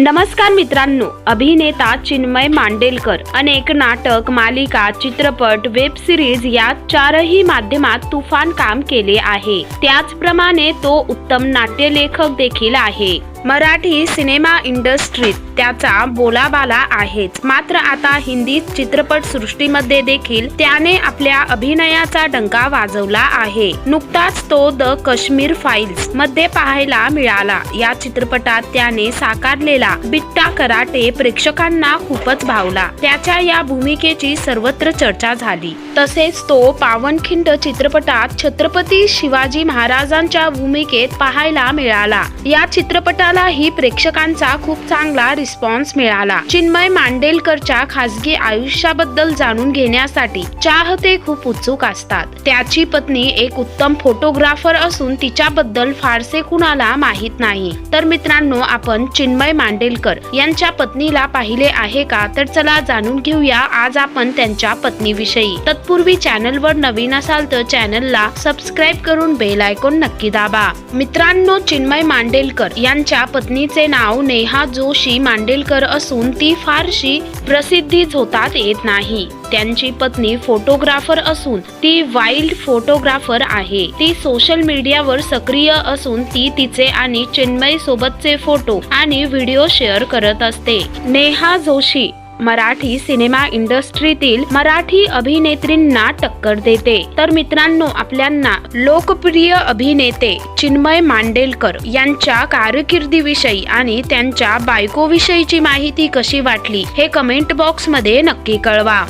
नमस्कार मित्रांनो अभिनेता चिन्मय मांडेलकर अनेक नाटक मालिका चित्रपट वेब सिरीज या चारही माध्यमात तुफान काम केले आहे. त्याचप्रमाणे तो उत्तम नाट्यलेखक देखील आहे. मराठी सिनेमा इंडस्ट्रीत त्याचा बोलाबाला आहेच. मात्र आता हिंदी चित्रपट सृष्टीमध्ये देखील त्याने आपल्या अभिनयाचा डंका वाजवला आहे. नुकताच तो द काश्मीर फाईल्समध्ये पाहायला मिळाला. या चित्रपटात त्याने साकारलेला बिट्टा कराटे प्रेक्षकांना खूपच भावला. त्याच्या या भूमिकेची सर्वत्र चर्चा झाली. तसेच तो पावनखिंड चित्रपटात छत्रपती शिवाजी महाराजांच्या भूमिकेत पाहायला मिळाला. या चित्रपटालाही प्रेक्षकांचा खूप चांगला रिस्पॉन्स मिळाला. चिन्मय मांडेलकरच्या खासगी आयुष्याबद्दल जाणून घेण्यासाठी चाहते खूप उत्सुक असतात. त्याची पत्नी एक उत्तम फोटोग्राफर असून तिच्याबद्दल फारसे कुणाला माहीत नाही. तर मित्रांनो आपण चिन्मय मांडेलकर यांच्या पत्नीला पाहिले आहे का? तर चला जाणून घेऊया आज आपण त्यांच्या पत्नीविषयी. तत्पूर्वी चॅनलवर नवीन असाल तर चॅनलला सबस्क्राईब करून बेल आयकॉन नक्की दाबा. मित्रांनो चिन्मय मांडेलकर यांच्या पत्नीचे नाव नेहा जोशी मांडेलकर असून ती फारशी प्रसिद्धी झोतात येत नाही. त्यांची पत्नी फोटोग्राफर असून ती वाईल्ड फोटोग्राफर आहे. ती सोशल मीडियावर सक्रिय असून ती तिचे आणि चिन्मय सोबतचे फोटो आणि व्हिडिओ शेअर करत असते. नेहा जोशी मराठी सिनेमा इंडस्ट्रीतील मराठी अभिनेत्रींना टक्कर देते. तर मित्रांनो आपल्यांना लोकप्रिय अभिनेते चिन्मय मांडेलकर यांच्या कारकिर्दीविषयी आणि त्यांच्या बायकोविषयीची माहिती कशी वाटली हे कमेंट बॉक्समध्ये नक्की कळवा.